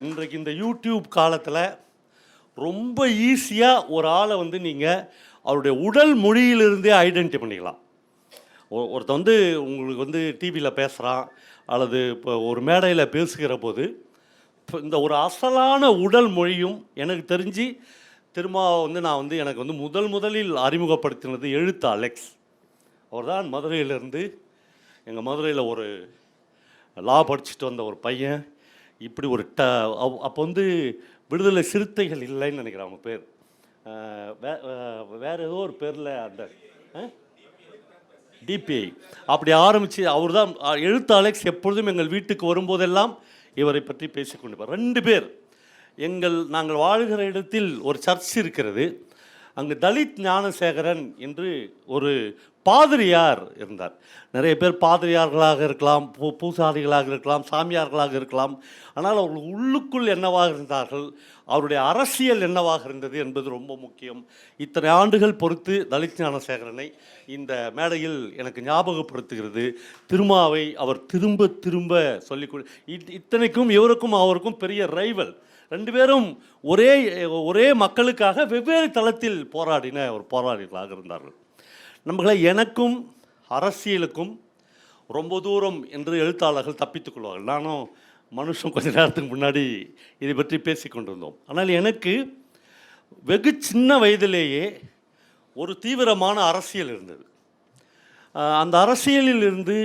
இன்றைக்கு இந்த யூடியூப் காலத்தில் ரொம்ப ஈஸியாக ஒரு ஆளை வந்து நீங்கள் அவருடைய உடல் மொழியிலிருந்தே ஐடென்டி பண்ணிக்கலாம். ஒ- ஒருத்தன் வந்து உங்களுக்கு வந்து டிவியில் பேசுகிறான் அல்லது இப்போ ஒரு மேடையில் பேசுகிற போது இப்போ இந்த ஒரு அசலான உடல் மொழியும் எனக்கு தெரிஞ்சு திரும்ப வந்து நான் வந்து எனக்கு வந்து முதல் முதலில் அறிமுகப்படுத்தினது எழுத்து அலெக்ஸ் அவர் தான் மதுரையிலேருந்து எங்கள் மதுரையில் ஒரு லா படிச்சுட்டு வந்த ஒரு பையன். இப்படி ஒரு ட அவ்- அப்போ வந்து விடுதலை சிறுத்தைகள் இல்லைன்னு நினைக்கிறேன் அவங்க பேர். வே- அஹ் ஏதோ ஒரு பேரில் அந்த டிபிஐ அப்படி ஆரம்பித்து அவர் தான் எழுத்து அலெக்ஸ் எப்பொழுதும் எங்கள் வீட்டுக்கு வரும்போதெல்லாம் இவரை பற்றி பேசிக்கொண்டிருப்பார். ரெண்டு பேர். எங்கள் நாங்கள் வாழ்கிற இடத்தில் ஒரு சர்ச் இருக்கிறது. அங்கு தலித் ஞானசேகரன் என்று ஒரு பாதிரியார் இருந்தார். நிறைய பேர் பாதிரியார்களாக இருக்கலாம் பூ பூசாரிகளாக இருக்கலாம் சாமியார்களாக இருக்கலாம். ஆனால் அவர்கள் உள்ளுக்குள் என்னவாக இருந்தார்கள்? அவருடைய அரசியல் என்னவாக இருந்தது என்பது ரொம்ப முக்கியம். இத்தனை ஆண்டுகள் பொறுத்து தலித் ஞானசேகரனை இந்த மேடையில் எனக்கு ஞாபகப்படுத்துகிறது. திருமாவை அவர் திரும்ப திரும்ப சொல்லிக் கொடு. இத்- இத்தனைக்கும் இவருக்கும் அவருக்கும் பெரிய ரைவல் ரெண்டு பேரும் ஒரே ஒரே மக்களுக்காக வெவ்வேறு தளத்தில் போராடின ஒரு போராளிகளாக இருந்தார்கள். நம்மளை எனக்கும் அரசியலுக்கும் ரொம்ப தூரம் என்று எழுத்தாளர்கள் தப்பித்துக் கொள்வார்கள். நானும் மனுஷன் கொஞ்ச நேரத்துக்கு முன்னாடி இதை பற்றி பேசிக்கொண்டிருந்தோம் ஆனால் எனக்கு வெகு சின்ன வயதிலேயே ஒரு தீவிரமான அரசியல் இருந்தது. அந்த அரசியலில் இருந்து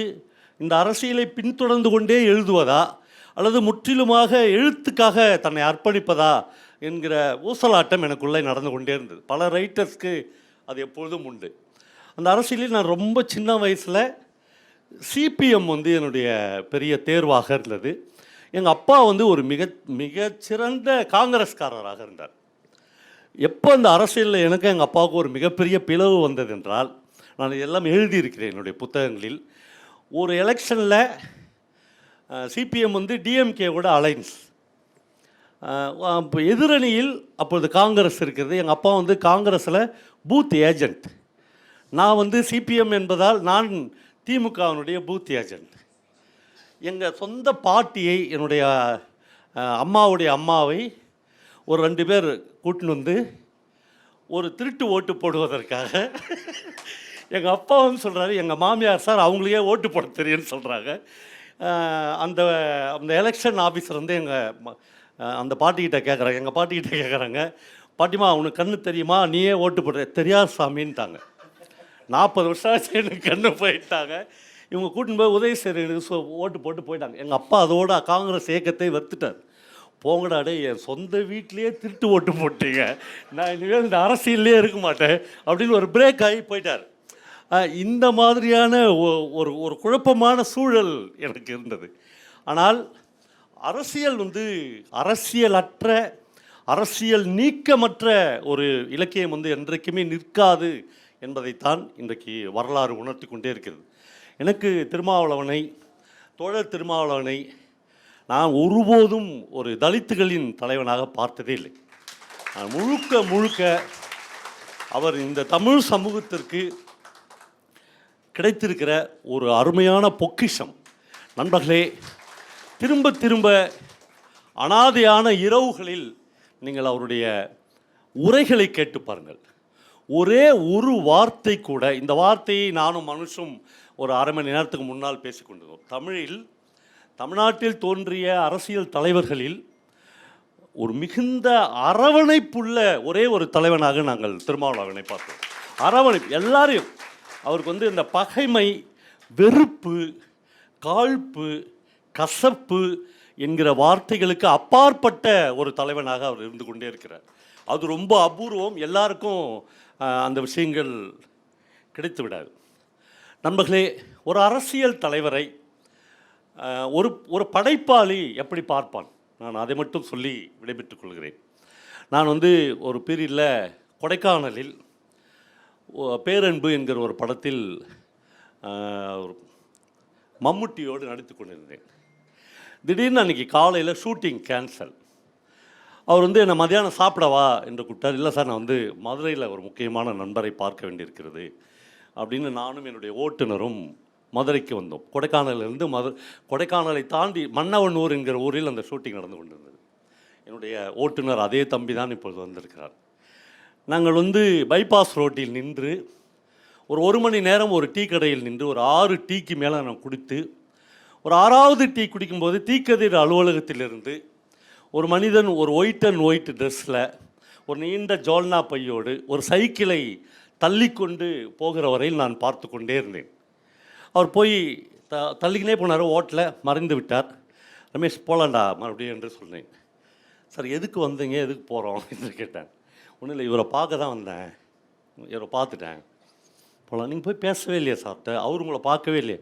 இந்த அரசியலை பின்தொடர்ந்து கொண்டே எழுதுவதா அல்லது முற்றிலுமாக எழுத்துக்காக தன்னை அர்ப்பணிப்பதா என்கிற ஊசலாட்டம் எனக்குள்ளே நடந்து கொண்டே இருந்தது. பல ரைட்டர்ஸ்க்கு அது எப்பொழுதும் உண்டு. அந்த அரசியலில் நான் ரொம்ப சின்ன வயசில் சிபிஎம் வந்து என்னுடைய பெரிய தேர்வாக இருந்தது. எங்கள் அப்பா வந்து ஒரு மிக மிகச்சிறந்த காங்கிரஸ்காரராக இருந்தார். எப்போ அந்த அரசியலில் எனக்கு எங்கள் அப்பாவுக்கு ஒரு மிகப்பெரிய பிளவு வந்தது என்றால் நான் இதெல்லாம் எழுதியிருக்கிறேன் என்னுடைய புத்தகங்களில். ஒரு எலெக்ஷனில் சிபிஎம் வந்து டிஎம்கேவோட அலைன்ஸ் இப்போ எதிரணியில் அப்பொழுது காங்கிரஸ் இருக்கிறது. எங்கள் அப்பா வந்து காங்கிரஸில் பூத் ஏஜெண்ட் நான் வந்து சிபிஎம் என்பதால் நான் திமுகவினுடைய பூத் ஏஜெண்ட் எங்கள் சொந்த பாட்டியை என்னுடைய அம்மாவுடைய அம்மாவை ஒரு ரெண்டு பேர் கூட்டின்னு வந்து ஒரு திருட்டு ஓட்டு போடுவதற்காக எங்கள் அப்பாவும் சொல்கிறாரு எங்கள் மாமியார் சார் அவங்களையே ஓட்டு போட தெரியும்னு சொல்கிறாங்க அந்த அந்த எலெக்ஷன் ஆஃபீஸர் வந்து எங்கள் அந்த பாட்டிக்கிட்ட கேட்குறாங்க எங்கள் பாட்டிக்கிட்ட கேட்குறாங்க பாட்டிமா உனக்கு கண்ணு தெரியுமா? நீயே ஓட்டு போடுற தெரியாது சாமின்ட்டாங்க. நாற்பது வருஷம் ஆச்சு எனக்கு கண்ணு போயிட்டாங்க. இவங்க கூட்டின்னு போய் உதவி செய்கிறவங்களுக்கு சொ ஓட்டு போட்டு போயிட்டாங்க. எங்கள் அப்பா அதோட காங்கிரஸ் இயக்கத்தை வெறுத்துட்டார். போங்கடாடே என் சொந்த வீட்டிலேயே திருட்டு ஓட்டு போட்டீங்க. நான் இனிமேல் இந்த அரசியல்லே இருக்க மாட்டேன். அப்படின்னு ஒரு பிரேக் ஆகி போயிட்டார். இந்த மாதிரியான ஒரு ஒரு குழப்பமான சூழல் எனக்கு இருந்தது. ஆனால் அரசியல் வந்து அரசியலற்ற அரசியல் நீக்கமற்ற ஒரு இலக்கியம் வந்து என்றைக்குமே நிற்காது என்பதைத்தான் இன்றைக்கு வரலாறு உணர்த்தி கொண்டே இருக்கிறது. எனக்கு திருமாவளவனை தோழர் திருமாவளவனை நான் ஒருபோதும் ஒரு தலித்துகளின் தலைவனாக பார்த்ததே இல்லை. நான் முழுக்க முழுக்க அவர் இந்த தமிழ் சமூகத்திற்கு கிடைத்திருக்கிற ஒரு அருமையான பொக்கிஷம். நண்பர்களே திரும்ப திரும்ப அனாதையான இரவுகளில் நீங்கள் அவருடைய உரைகளை கேட்டு பாருங்கள். ஒரே ஒரு வார்த்தை கூட இந்த வார்த்தையை நானும் மனுஷும் ஒரு அரை மணி நேரத்துக்கு முன்னால் பேசிக்கொண்டிருந்தோம் தமிழில் தமிழ்நாட்டில் தோன்றிய அரசியல் தலைவர்களில் ஒரு மிகுந்த அரவணைப்புள்ள ஒரே ஒரு தலைவனாக நாங்கள் திருமாவளவனை பார்த்தோம். அரவணைப்பு எல்லாரையும் அவருக்கு வந்து இந்த பகைமை வெறுப்பு காழ்ப்பு கசப்பு என்கிற வார்த்தைகளுக்கு அப்பாற்பட்ட ஒரு தலைவனாக அவர் இருந்து கொண்டே இருக்கிறார். அது ரொம்ப அபூர்வம். எல்லாருக்கும் அந்த விஷயங்கள் கிடைத்து விடாது நண்பர்களே ஒரு அரசியல் தலைவரை ஒரு ஒரு படைப்பாளி எப்படி பார்ப்பான்? நான் அதை மட்டும் சொல்லி விடைபெற்றுக் கொள்கிறேன். நான் வந்து ஒரு பீரியடில் கொடைக்கானலில் பேரன்பு என்கிற ஒரு படத்தில் மம்முட்டியோடு நடித்து கொண்டிருந்தேன். திடீர்னு அன்றைக்கி காலையில் ஷூட்டிங் கேன்சல் அவர் வந்து என்னை மதியானம் சாப்பிடவா? என்று கூப்பிட்டார். இல்லை சார் நான் வந்து மதுரையில் ஒரு முக்கியமான நண்பரை பார்க்க வேண்டியிருக்கிறது. அப்படின்னு நானும் என்னுடைய ஓட்டுநரும் மதுரைக்கு வந்தோம். கொடைக்கானலிருந்து மது கொடைக்கானலை தாண்டி மன்னவனூர் என்கிற ஊரில் அந்த ஷூட்டிங் நடந்து கொண்டிருந்தது. என்னுடைய ஓட்டுநர் அதே தம்பி தான் இப்பொழுது வந்திருக்கிறார். நாங்கள் வந்து பைபாஸ் ரோட்டில் நின்று ஒரு ஒரு மணி நேரம் ஒரு டீ கடையில் நின்று ஒரு ஆறு டீக்கு மேலே நான் குடித்து ஒரு ஆறாவது டீ குடிக்கும்போது தீக்கதிர் அலுவலகத்திலிருந்து ஒரு மனிதன் ஒரு ஒயிட் அண்ட் ஒயிட் ட்ரெஸ்ஸில் ஒரு நீண்ட ஜோல்னா பையோடு ஒரு சைக்கிளை தள்ளிக்கொண்டு போகிற வரையில் நான் பார்த்து கொண்டே இருந்தேன். அவர் போய் த தள்ளிக்கினே போனார் ஓட்டில் மறைந்து விட்டார். ரமேஷ் போகலாண்டா மறுபடியும் என்று சொன்னேன். சார் எதுக்கு வந்தீங்க? எதுக்கு போகிறோம் என்று கேட்டேன் ஒன்றும் இல்லை இவரை பார்க்க தான் வந்தேன். இவரை பார்த்துட்டேன். போகலாம் நீங்கள் போய் பேசவே இல்லையா சார்கிட்ட அவர் உங்களை பார்க்கவே இல்லையே.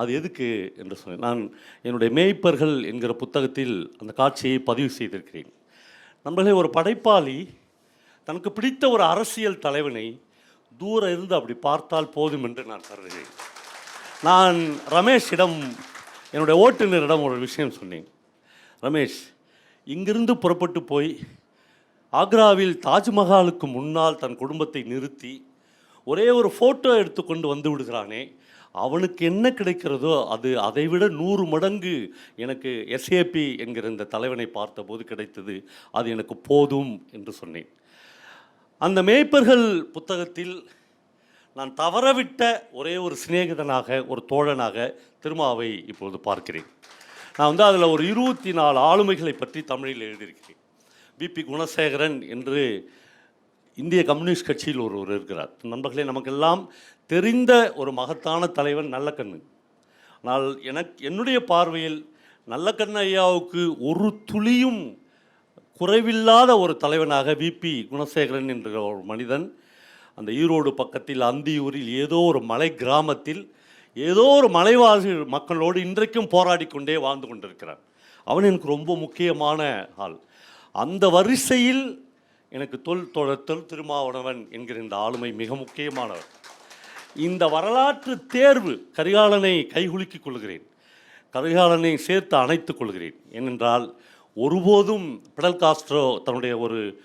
அது எதுக்கு என்று சொன்னேன். நான் என்னுடைய மேய்ப்பர்கள் என்கிற புத்தகத்தில் அந்த காட்சியை பதிவு செய்திருக்கிறேன். நம்மளே ஒரு படைப்பாளி தனக்கு பிடித்த ஒரு அரசியல் தலைவனை தூரம் இருந்து அப்படி பார்த்தால் போதும் என்று நான் கருதுகிறேன். நான் ரமேஷிடம் என்னுடைய ஓட்டுநரிடம் ஒரு விஷயம் சொன்னேன். ரமேஷ் இங்கிருந்து புறப்பட்டு போய் ஆக்ராவில் தாஜ்மஹாலுக்கு முன்னால் தன் குடும்பத்தை நிறுத்தி ஒரே ஒரு ஃபோட்டோ எடுத்துக்கொண்டு வந்து விடுகிறானே. அவனுக்கு என்ன கிடைக்கிறதோ அது அதைவிட நூறு மடங்கு எனக்கு எஸ்ஏபி என்கிற இந்த தலைவனை பார்த்தபோது கிடைத்தது. அது எனக்கு போதும் என்று சொன்னேன். அந்த மேய்ப்பர்கள் புத்தகத்தில் நான் தவறவிட்ட ஒரே ஒரு சிநேகிதனாக ஒரு தோழனாக திருமாவை இப்பொழுது பார்க்கிறேன். நான் வந்து அதில் ஒரு இருபத்தி நாலு ஆளுமைகளை பற்றி தமிழில் எழுதியிருக்கிறேன். பிபி குணசேகரன் என்று இந்திய கம்யூனிஸ்ட் கட்சியில் ஒருவர் இருக்கிறார். நண்பர்களே நமக்கெல்லாம் தெரிந்த ஒரு மகத்தான தலைவன் நல்லக்கண்ணு. ஆனால் எனக்கு என்னுடைய பார்வையில் நல்லக்கண்ணு ஐயாவுக்கு ஒரு துளியும் குறைவில்லாத ஒரு தலைவனாக விபி குணசேகரன் என்ற ஒரு மனிதன் அந்த ஈரோடு பக்கத்தில் அந்தியூரில் ஏதோ ஒரு மலை கிராமத்தில் ஏதோ ஒரு மலைவாசி மக்களோடு இன்றைக்கும் போராடி கொண்டே வாழ்ந்து கொண்டிருக்கிறான் அவன் எனக்கு ரொம்ப முக்கியமான ஆள். அந்த வரிசையில் எனக்கு தொல் தொழ- தொல் திருமாவளவன் என்கிற இந்த ஆளுமை மிக முக்கியமானவர். இந்த வரலாற்று தேர்வு கரிகாலனை கைகுலுக்கிக் கொள்கிறேன். கரிகாலனை சேர்த்து அணைத்துக் கொள்கிறேன். ஏனென்றால் ஒருபோதும் பிடல் காஸ்ட்ரோ தன்னுடைய ஒரு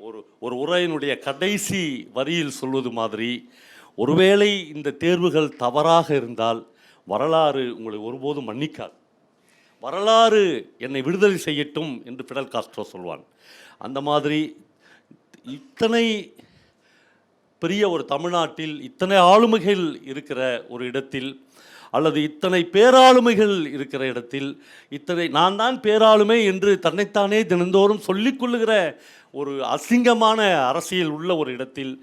ஒரு ஒரு உரையினுடைய கடைசி வரியில் சொல்வது மாதிரி ஒருவேளை இந்த தேர்வுகள் தவறாக இருந்தால் வரலாறு உங்களை ஒருபோதும் மன்னிக்காது. வரலாறு என்னை விடுதலை செய்யட்டும் என்று பிடல் காஸ்ட்ரோ சொல்வான். அந்த மாதிரி இத்தனை பெரிய ஒரு தமிழ்நாட்டில் இத்தனை ஆளுமைகள் இருக்கிற ஒரு இடத்தில் அல்லது இத்தனை பேராளுமைகள் இருக்கிற இடத்தில் இத்தனை நான் தான் பேராளுமை என்று தன்னைத்தானே தினந்தோறும் சொல்லிக் கொள்ளுகிற ஒரு அசிங்கமான அரசியல் உள்ள ஒரு இடத்தில்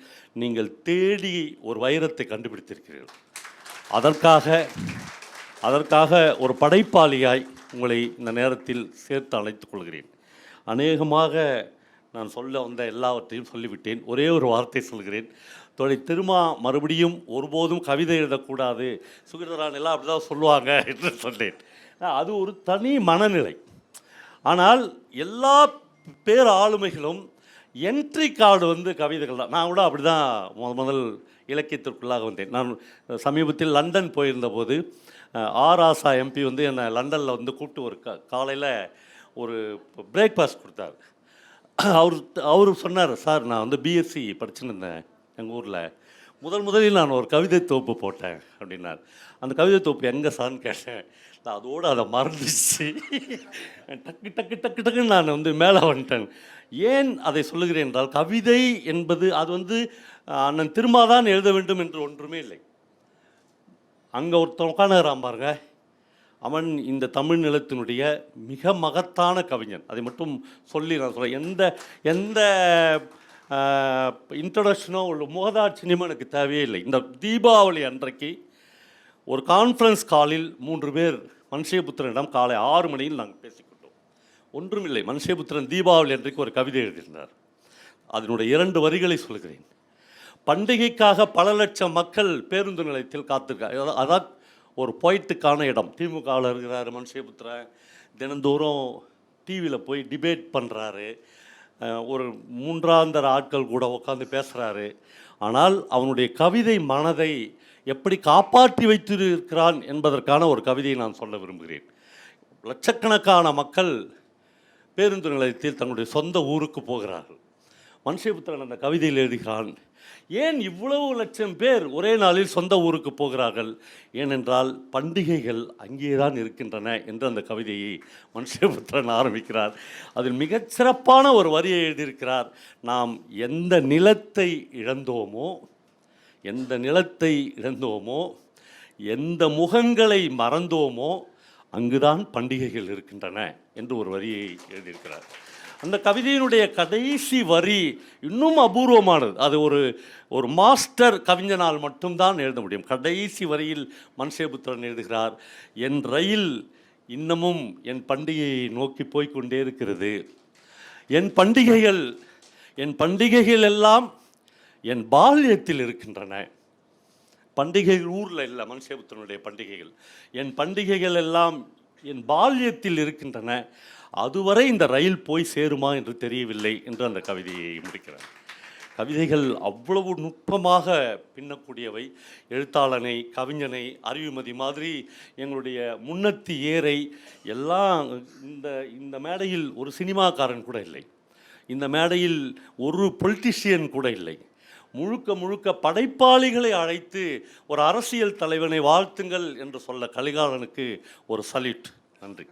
நீங்கள் தேடி ஒரு வைரத்தை கண்டுபிடித்திருக்கிறீர்கள். அதற்காக அதற்காக ஒரு படைப்பாளியாய் உங்களை இந்த நேரத்தில் சேர்த்து அழைத்துக் கொள்கிறேன். அநேகமாக நான் சொல்ல வந்த எல்லாவற்றையும் சொல்லிவிட்டேன். ஒரே ஒரு வார்த்தை சொல்கிறேன். தொலை திருமா மறுபடியும் ஒருபோதும் கவிதை எழுதக்கூடாது. சுகிரரான் எல்லாம் அப்படி தான் சொல்லுவாங்க என்று சொன்னேன். அது ஒரு தனி மனநிலை. ஆனால் எல்லா பேர் ஆளுமைகளும் என்ட்ரி கார்டு வந்து கவிதைகள் தான். நான் கூட அப்படி தான் முத முதல் இலக்கியத்திற்குள்ளாக வந்தேன். நான் சமீபத்தில் லண்டன் போயிருந்தபோது போது ஆர் ஆசா எம்பி வந்து என்னை லண்டனில் வந்து கூப்பிட்டு ஒரு க காலையில் ஒரு பிரேக்ஃபாஸ்ட் கொடுத்தாரு. அவர் அவர் சொன்னார் சார் நான் வந்து பிஎஸ்சி படிச்சுன்னு இருந்தேன் எங்கள் ஊரில். முதல் முதலில் நான் ஒரு கவிதை தொகுப்பு போட்டேன் அப்படின்னார். அந்த கவிதை தொகுப்பு எங்கே சார்னு கேட்டேன். நான் அதோடு அதை மறந்துச்சு. டக்கு டக்கு டக்கு டக்குன்னு நான் வந்து மேலே வந்துட்டேன். ஏன் அதை சொல்லுகிறேன் என்றால் கவிதை என்பது அது வந்து அண்ணன் திரும்ப தான் எழுத வேண்டும் என்று ஒன்றுமே இல்லை. அங்கே ஒருத்தன் உட்காந்துறான் பாருங்க. அவன் இந்த தமிழ் நிலத்தினுடைய மிக மகத்தான கவிஞன். அதை மட்டும் சொல்லி நான் சொல்கிறேன் எந்த எந்த இன்ட்ரடக்ஷனோ உள்ள முகதாட்சியமோ எனக்கு தேவையே இல்லை. இந்த தீபாவளி அன்றைக்கு ஒரு கான்ஃபரன்ஸ் காலில் மூன்று பேர் மனுஷயபுத்திரனிடம் காலை ஆறு மணியில் நாங்கள் பேசிக்கொண்டோம். ஒன்றுமில்லை. மனுஷயபுத்திரன் தீபாவளி அன்றைக்கு ஒரு கவிதை எழுதியிருந்தார். அதனுடைய இரண்டு வரிகளை சொல்கிறேன். பண்டிகைக்காக பல லட்சம் மக்கள் பேருந்து நிலையத்தில் காத்திருக்காங்க அதான் ஒரு போயிட்டுக்கான இடம். திமுகவில் இருக்கிறாரு மனுஷபுத்திரன் தினந்தோறும் டிவியில் போய் டிபேட் பண்ணுறாரு ஒரு மூன்றாந்தர ஆட்கள் கூட உட்காந்து பேசுகிறாரு ஆனால் அவனுடைய கவிதை மனதை எப்படி காப்பாற்றி வைத்திருக்கிறான் என்பதற்கான ஒரு கவிதையை நான் சொல்ல விரும்புகிறேன். லட்சக்கணக்கான மக்கள் பேருந்து நிலையத்தில் தங்களுடைய சொந்த ஊருக்கு போகிறார்கள். மனுஷபுத்திரன் அந்த கவிதையில் எழுதுகிறான் ஏன் இவ்வளவு லட்சம் பேர் ஒரே நாளில் சொந்த ஊருக்கு போகிறார்கள்? ஏனென்றால் பண்டிகைகள் அங்கேதான் இருக்கின்றன என்று அந்த கவிதையை மனுஷபுத்திரன் ஆரம்பிக்கிறார். அதில் மிகச்சிறப்பான ஒரு வரியை எழுதியிருக்கிறார் நாம் எந்த நிலத்தை இழந்தோமோ எந்த நிலத்தை இழந்தோமோ எந்த முகங்களை மறந்தோமோ அங்குதான் பண்டிகைகள் இருக்கின்றன என்று ஒரு வரியை எழுதியிருக்கிறார். அந்த கவிதையினுடைய கடைசி வரி இன்னும் அபூர்வமானது. அது ஒரு ஒரு மாஸ்டர் கவிஞனால் மட்டும்தான் எழுத முடியும். கடைசி வரியில் மன்சேபுத்திரன் எழுதுகிறார் என் ரயில் இன்னமும் என் பண்டிகையை நோக்கி போய்கொண்டே இருக்கிறது. என் பண்டிகைகள் என் பண்டிகைகள் எல்லாம் என் பால்யத்தில் இருக்கின்றன. பண்டிகைகள் ஊரில் இல்லை மனுஷபுத்தனுடைய பண்டிகைகள். என் பண்டிகைகள் எல்லாம் என் பால்யத்தில் இருக்கின்றன அதுவரை இந்த ரயில் போய் சேருமா என்று தெரியவில்லை என்று அந்த கவிதையை முடிக்கிறார். கவிதைகள் அவ்வளவு நுட்பமாக பின்னக்கூடியவை. எழுத்தாளனை கவிஞனை அறிவுமதி மாதிரி எங்களுடைய முன்னத்தி ஏரை எல்லாம் இந்த இந்த மேடையில் ஒரு சினிமாக்காரன் கூட இல்லை. இந்த மேடையில் ஒரு பொலிட்டிஷியன் கூட இல்லை. முழுக்க முழுக்க படைப்பாளிகளை அழைத்து ஒரு அரசியல் தலைவனை வாழ்த்துங்கள் என்று சொல்ல கலிகாலனுக்கு ஒரு சல்யூட். நன்றி.